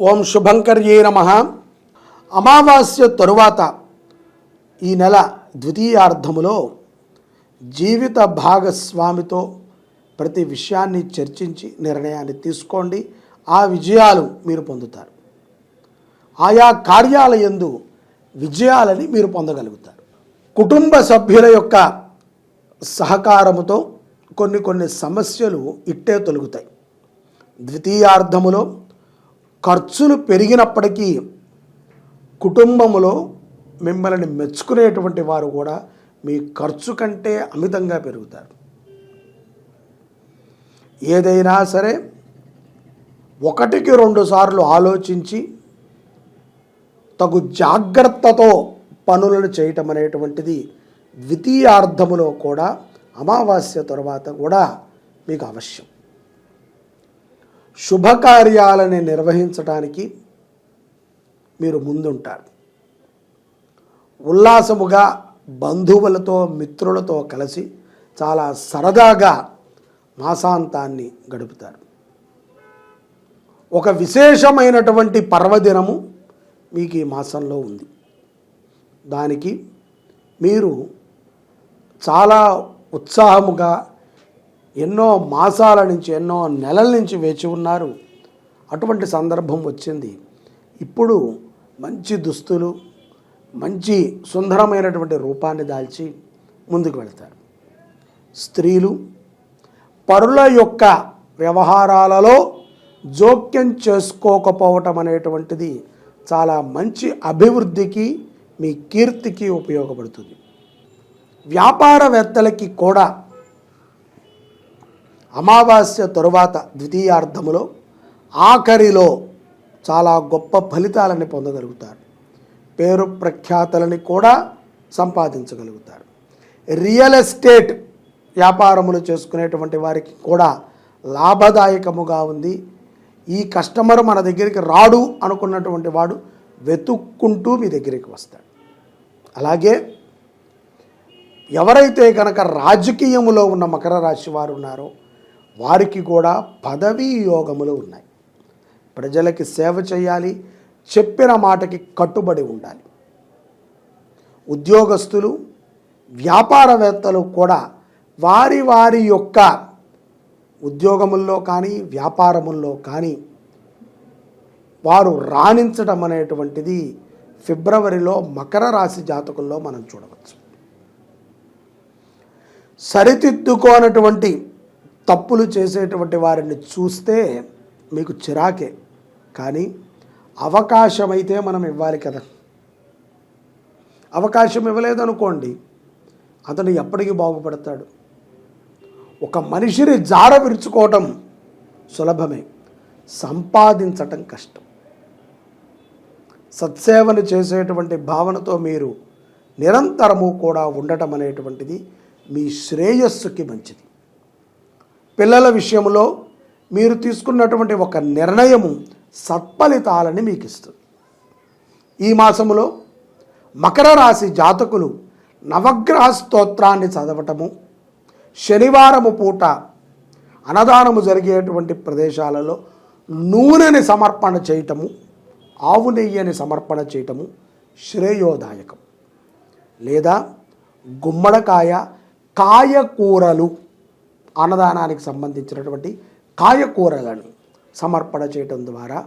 ఓం శుభంకర్యే నమ. అమావాస్య తరువాత ఈ నెల ద్వితీయార్థములో జీవిత భాగస్వామితో ప్రతి విషయాన్ని చర్చించి నిర్ణయాన్ని తీసుకోండి. ఆ విజయాలు మీరు పొందుతారు. ఆయా కార్యాలయందు విజయాలని మీరు పొందగలుగుతారు. కుటుంబ సభ్యుల యొక్క సహకారముతో కొన్ని కొన్ని సమస్యలు ఇట్టే తొలుగుతాయి. ద్వితీయార్థములో ఖర్చులు పెరిగినప్పటికీ కుటుంబములో మిమ్మల్ని మెచ్చుకునేటువంటి వారు కూడా మీ ఖర్చు కంటే అమితంగా పెరుగుతారు. ఏదైనా సరే ఒకటికి రెండు సార్లు ఆలోచించి తగు జాగ్రత్తతో పనులను చేయటం అనేటువంటిది ద్వితీయార్థములో కూడా అమావాస్య తర్వాత కూడా మీకు అవశ్యం. శుభకార్యాలని నిర్వహించడానికి మీరు ముందుంటారు. ఉల్లాసముగా బంధువులతో మిత్రులతో కలిసి చాలా సరదాగా మాసాంతాన్ని గడుపుతారు. ఒక విశేషమైనటువంటి పర్వదినము మీకు ఈ మాసంలో ఉంది. దానికి మీరు చాలా ఉత్సాహముగా ఎన్నో మాసాల నుంచి ఎన్నో నెలల నుంచి వేచి ఉన్నారు. అటువంటి సందర్భం వచ్చింది. ఇప్పుడు మంచి దుస్తులు మంచి సుందరమైనటువంటి రూపాన్ని దాల్చి ముందుకు వెళ్తారు. స్త్రీలు పరుల యొక్క వ్యవహారాలలో జోక్యం చేసుకోకపోవటం అనేటువంటిది చాలా మంచి అభివృద్ధికి మీ కీర్తికి ఉపయోగపడుతుంది. వ్యాపారవేత్తలకి కూడా అమావాస్య తరువాత ద్వితీయార్థములో ఆఖరిలో చాలా గొప్ప ఫలితాలని పొందగలుగుతారు పేరు ప్రఖ్యాతలని కూడా సంపాదించగలుగుతారు రియల్ ఎస్టేట్ వ్యాపారములు చేసుకునేటువంటి వారికి కూడా లాభదాయకముగా ఉంది. ఈ కస్టమర్ మన దగ్గరికి రాడు అనుకున్నటువంటి వాడు వెతుక్కుంటూ మీ దగ్గరికి వస్తాడు. అలాగే ఎవరైతే కనుక రాజకీయములో ఉన్న మకర రాశి వారు ఉన్నారో వారికి కూడా పదవీ యోగములు ఉన్నాయి. ప్రజలకి సేవ చేయాలి చెప్పిన మాటకి కట్టుబడి ఉండాలి. ఉద్యోగస్తులు వ్యాపారవేత్తలు కూడా వారి వారి యొక్క ఉద్యోగముల్లో కానీ వ్యాపారముల్లో కానీ వారు రాణించడం అనేటువంటిది ఫిబ్రవరిలో మకర రాశి జాతకుల్లో మనం చూడవచ్చు. సరిదిద్దుకోనటువంటి తప్పులు చేసేటువంటి వారిని చూస్తే మీకు చిరాకే. కానీ అవకాశం అయితే మనం ఇవ్వాలి కదా. అవకాశం ఇవ్వలేదనుకోండి అతను ఎప్పటికీ బాగుపడతాడు. ఒక మనిషిని జార విరుచుకోవటం సులభమే. సంపాదించటం కష్టం. సత్సేవను చేసేటువంటి భావనతో మీరు నిరంతరము కూడా ఉండటం అనేటువంటిది మీ శ్రేయస్సుకి మంచిది. పిల్లల విషయంలో మీరు తీసుకున్నటువంటి ఒక నిర్ణయము సత్ఫలితాలని మీకు ఇస్తుంది ఈ మాసములో మకర రాశి జాతకులు నవగ్రహ స్తోత్రాన్ని చదవటము శనివారము పూట అన్నదానము జరిగేటువంటి ప్రదేశాలలో నూనెని సమర్పణ చేయటము ఆవు నెయ్యని సమర్పణ చేయటము శ్రేయోదాయకం. లేదా గుమ్మడికాయ కాయకూరలు అన్నదానానికి సంబంధించినటువంటి కాయకూరలను సమర్పణ చేయటం ద్వారా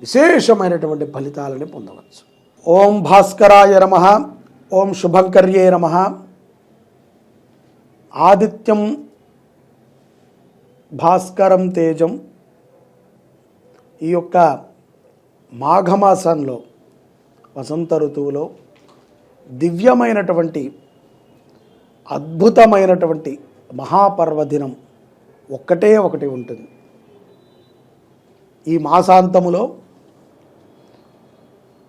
విశేషమైనటువంటి ఫలితాలని పొందవచ్చు. ఓం భాస్కరాయ నమ. ఓం శుభంకర్యే నమ. ఆదిత్యం భాస్కరం తేజం ఈ యొక్క మాఘమాసంలో వసంత ఋతువులో దివ్యమైనటువంటి అద్భుతమైనటువంటి మహాపర్వదినం ఒక్కటే ఒకటి ఉంటుంది. ఈ మాసాంతములో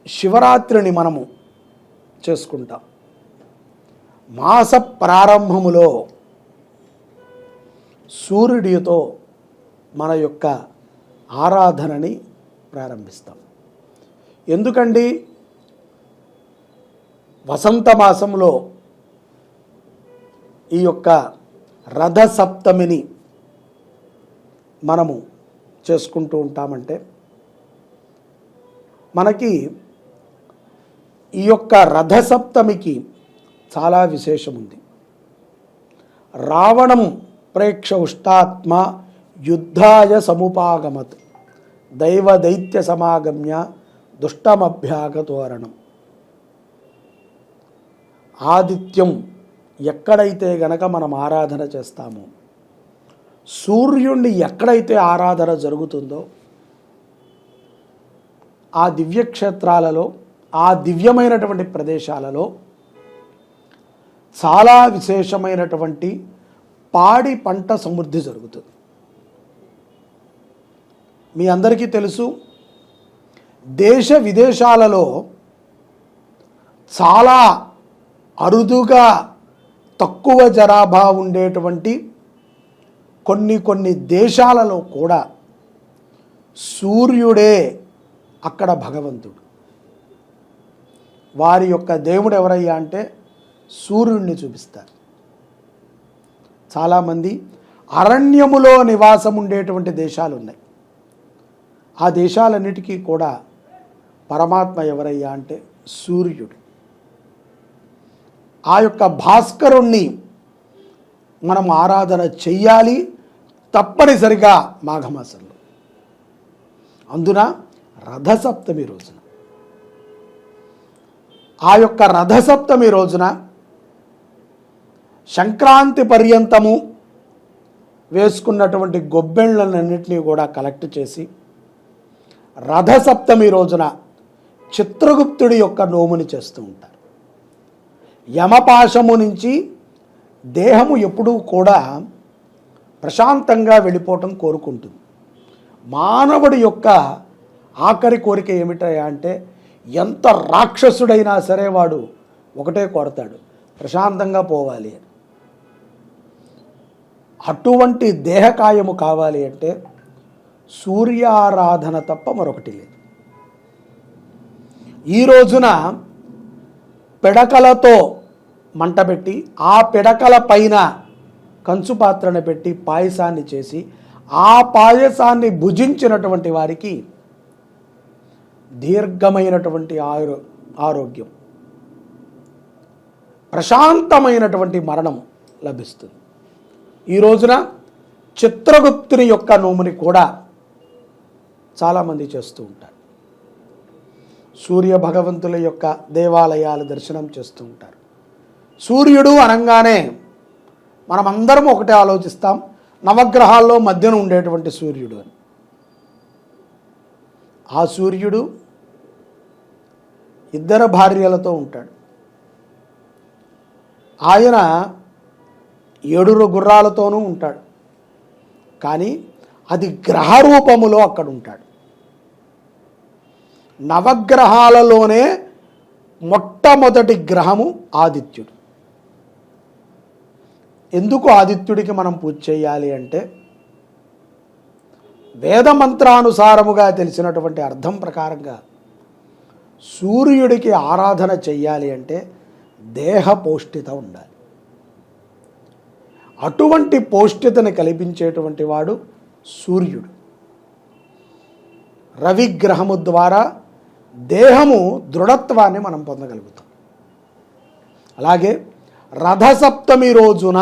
శివరాత్రిని మనము చేసుకుంటాం. మాస ప్రారంభములో సూర్యుడితో మన యొక్క ఆరాధనని ప్రారంభిస్తాం. ఎందుకండి? వసంత మాసంలో ఈ యొక్క రథసప్తమిని మనము చేసుకుంటూ ఉంటామంటే మనకి ఈ యొక్క రథసప్తమికి చాలా విశేషం ఉంది రావణం ప్రేక్ష ఉష్టాత్మ యుద్ధాయ సముపాగమత్ దైవ దైత్య సమాగమ్య దుష్టమభ్యాగతోరణం ఆదిత్యం ఎక్కడైతే గనక మనం ఆరాధన చేస్తామో సూర్యుణ్ణి ఎక్కడైతే ఆరాధన జరుగుతుందో ఆ దివ్యక్షేత్రాలలో ఆ దివ్యమైనటువంటి ప్రదేశాలలో చాలా విశేషమైనటువంటి పాడి పంట సమృద్ధి జరుగుతుంది. మీ అందరికీ తెలుసు దేశ విదేశాలలో చాలా అరుదుగా తక్కువ జనాభా ఉండేటువంటి కొన్ని కొన్ని దేశాలలో కూడా సూర్యుడే అక్కడ భగవంతుడు. వారి యొక్క దేవుడు ఎవరయ్యా అంటే సూర్యుడిని చూపిస్తారు. చాలామంది అరణ్యములో నివాసం ఉండేటువంటి దేశాలు ఉన్నాయి ఆ దేశాలన్నిటికీ కూడా పరమాత్మ ఎవరయ్యా అంటే సూర్యుడు. ఆ యొక్క భాస్కరుణ్ణి మనం ఆరాధన చెయ్యాలి తప్పనిసరిగా మాఘమాసంలో. అందున రథసప్తమి రోజున. ఆ యొక్క రథసప్తమి రోజున సంక్రాంతి పర్యంతము వేసుకున్నటువంటి గొబ్బెళ్ళనన్నింటినీ కూడా కలెక్ట్ చేసి రథసప్తమి రోజున చిత్రగుప్తుడి యొక్క నోముని చేస్తూ ఉంటారు. యమపాశము నుంచి దేహము ఎప్పుడూ కూడా ప్రశాంతంగా వెళ్ళిపోవటం కోరుకుంటుంది. మానవుడి యొక్క ఆఖరి కోరిక ఏమిటయా అంటే ఎంత రాక్షసుడైనా సరే వాడు ఒకటే కోరతాడు ప్రశాంతంగా పోవాలి అని. అటువంటి దేహకాయము కావాలి అంటే సూర్యారాధన తప్ప మరొకటి లేదు. ఈ రోజున పిడకలతో మంట పెట్టి ఆ పిడకల పైన కంచు పాత్రను పెట్టి పాయసాన్ని చేసి ఆ పాయసాన్ని భుజించినటువంటి వారికి దీర్ఘమైనటువంటి ఆరో ఆరోగ్యం. ప్రశాంతమైనటువంటి మరణం లభిస్తుంది. ఈ రోజున చిత్రగుప్తుని యొక్క నోముని కూడా చాలామంది చేస్తూ ఉంటారు. సూర్య భగవంతుల యొక్క దేవాలయాల దర్శనం చేస్తూ ఉంటారు. సూర్యుడు అనగానే మనమందరం ఒకటే ఆలోచిస్తాం నవగ్రహాల్లో మధ్యన ఉండేటువంటి సూర్యుడు అని. ఆ సూర్యుడు ఇద్దరు భార్యలతో ఉంటాడు. ఆయన ఏడురు గుర్రాలతోనూ ఉంటాడు. కానీ అది గ్రహ రూపములో అక్కడ ఉంటాడు. నవగ్రహాలలోనే మొట్టమొదటి గ్రహము ఆదిత్యుడు. ఎందుకు ఆదిత్యుడికి మనం పూజ చేయాలి అంటే వేద మంత్రానుసారముగా తెలిసినటువంటి అర్థం ప్రకారంగా సూర్యుడికి ఆరాధన చెయ్యాలి అంటే దేహ పౌష్టిత ఉండాలి. అటువంటి పౌష్టితని కల్పించేటువంటి వాడు సూర్యుడు. రవిగ్రహము ద్వారా దేహము దృఢత్వాన్ని మనం పొందగలుగుతాం. అలాగే రథసప్తమి రోజున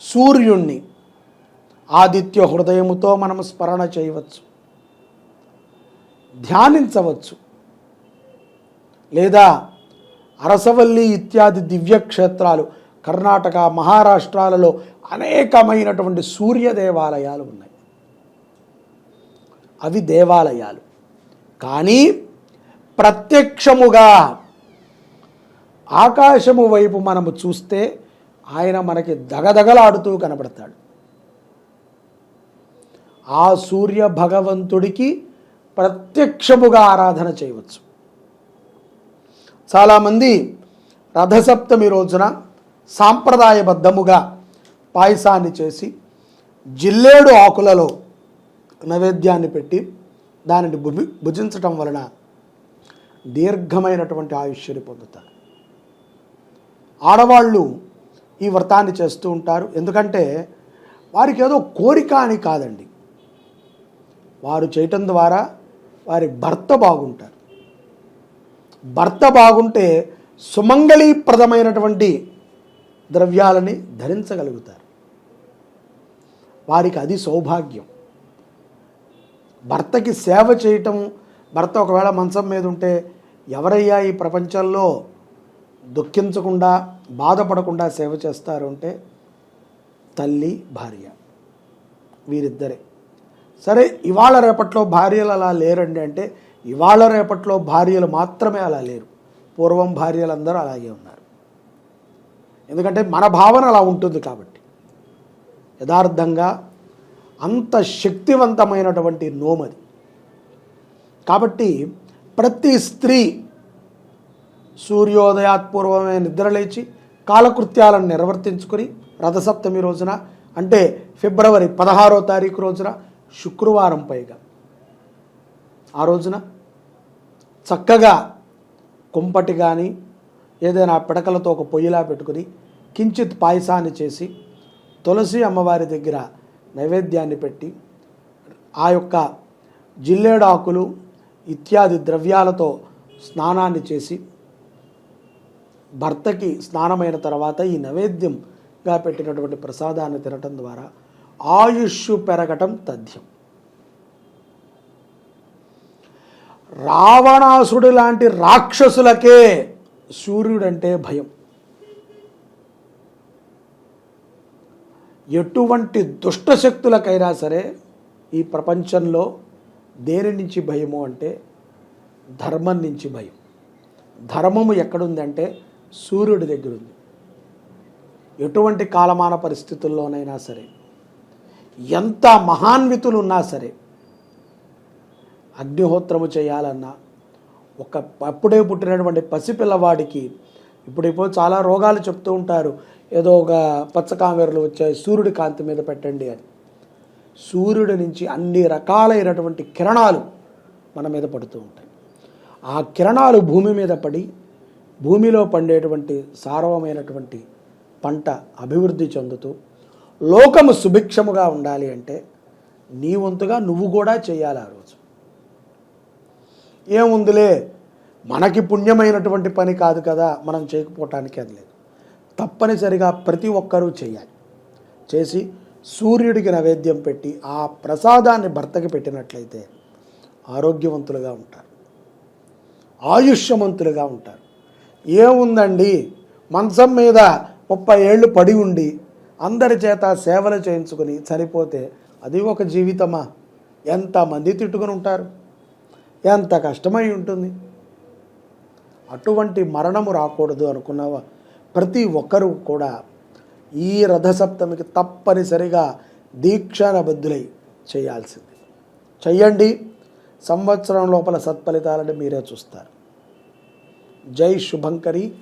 సూర్యుణ్ణి ఆదిత్య హృదయముతో మనం స్మరణ చేయవచ్చు ధ్యానించవచ్చు లేదా అరసవల్లి ఇత్యాది దివ్యక్షేత్రాలు కర్ణాటక మహారాష్ట్రాలలో అనేకమైనటువంటి సూర్య దేవాలయాలు ఉన్నాయి. అవి దేవాలయాలు. కానీ ప్రత్యక్షముగా ఆకాశము వైపు మనము చూస్తే ఆయన మనకి దగదగలాడుతూ కనబడతాడు. ఆ సూర్య భగవంతుడికి ప్రత్యక్షముగా ఆరాధన చేయవచ్చు. చాలామంది రథసప్తమి రోజున సాంప్రదాయబద్ధముగా పాయసాన్ని చేసి జిల్లేడు ఆకులలో నైవేద్యాన్ని పెట్టి దానిని భుజి భుజించటం వలన దీర్ఘమైనటువంటి ఆయుష్యుని పొందుతారు. ఆడవాళ్ళు ఈ వ్రతాన్ని చేస్తూ ఉంటారు. ఎందుకంటే వారికి ఏదో కోరిక అని కాదండి. వారు చేయటం ద్వారా వారి భర్త బాగుంటారు. భర్త బాగుంటే సుమంగళీప్రదమైనటువంటి ద్రవ్యాలని ధరించగలుగుతారు. వారికి అది సౌభాగ్యం. భర్తకి సేవ చేయటం భర్త ఒకవేళ మంచం మీద ఉంటే ఎవరయ్యా ఈ ప్రపంచంలో దుఃఖించకుండా బాధపడకుండా సేవ చేస్తారు అంటే తల్లి భార్య వీరిద్దరే. సరే ఇవాళ రేపట్లో భార్యలు అలా లేరండి అంటే ఇవాళ రేపట్లో భార్యలు మాత్రమే అలా లేరు. పూర్వం భార్యలందరూ అలాగే ఉన్నారు. ఎందుకంటే మన భావన అలా ఉంటుంది కాబట్టి. యథార్థంగా అంత శక్తివంతమైనటువంటి నోమది. కాబట్టి ప్రతి స్త్రీ సూర్యోదయాత్పూర్వమే నిద్రలేచి కాలకృత్యాలను నిర్వర్తించుకొని రథసప్తమి రోజున అంటే ఫిబ్రవరి పదహారో తారీఖు రోజున శుక్రవారం పైగా. ఆ రోజున చక్కగా కుంపటి కానీ ఏదైనా పిడకలతో ఒక పొయ్యిలా పెట్టుకుని కించిత్ పాయసాన్ని చేసి తులసి అమ్మవారి దగ్గర నైవేద్యాన్ని పెట్టి ఆ యొక్క జిల్లేడాకులు ఇత్యాది ద్రవ్యాలతో స్నానాన్ని చేసి భర్తకి స్నానమైన తర్వాత ఈ నైవేద్యంగా పెట్టినటువంటి ప్రసాదాన్ని తినటం ద్వారా ఆయుష్ పెరగటం తథ్యం. రావణాసుడు లాంటి రాక్షసులకే సూర్యుడంటే భయం. ఎటువంటి దుష్ట శక్తులకైనా సరే ఈ ప్రపంచంలో దేని నుంచి భయము అంటే ధర్మం నుంచి భయం. ధర్మము ఎక్కడుందంటే సూర్యుడి దగ్గర ఉంది. ఎటువంటి కాలమాన పరిస్థితుల్లోనైనా సరే ఎంత మహాన్వితులు ఉన్నా సరే అగ్నిహోత్రము చేయాలన్నా ఒక అప్పుడే పుట్టినటువంటి పసిపిల్లవాడికి ఇప్పుడు ఇప్పుడు చాలా రోగాలు చెప్తూ ఉంటారు. ఏదో ఒక పచ్చకామెరలు వచ్చాయి సూర్యుడి కాంతి మీద పెట్టండి అని. సూర్యుడి నుంచి అన్ని రకాలైనటువంటి కిరణాలు మన మీద పడుతూ ఉంటాయి. ఆ కిరణాలు భూమి మీద పడి భూమిలో పండేటువంటి సారవమైనటువంటి పంట అభివృద్ధి చెందుతూ లోకము సుభిక్షముగా ఉండాలి అంటే నీ వంతుగా నువ్వు కూడా చేయాలి ఆ రోజు. ఏముందిలే? మనకి పుణ్యమైనటువంటి పని కాదు కదా మనం చేయకపోవటానికి అది లేదు. తప్పనిసరిగా ప్రతి ఒక్కరూ చేయాలి. చేసి సూర్యుడికి నైవేద్యం పెట్టి ఆ ప్రసాదాన్ని భర్తకి పెట్టినట్లయితే ఆరోగ్యవంతులుగా ఉంటారు. ఆయుష్యవంతులుగా ఉంటారు. ఏముందండి? మంచం మీద ముప్పై ఏళ్ళు పడి ఉండి అందరి చేత సేవలు చేయించుకుని సరిపోతే అది ఒక జీవితమా? ఎంతమంది తిట్టుకుని ఉంటారు? ఎంత కష్టమై ఉంటుంది? అటువంటి మరణము రాకూడదు అనుకున్నావా? ప్రతి ఒక్కరూ కూడా ఈ రథసప్తమికి తప్పనిసరిగా దీక్షానబద్ధులై చేయాల్సింది. చెయ్యండి. సంవత్సరం లోపల సత్ఫలితాలని మీరే చూస్తారు. जय शुभंकरी।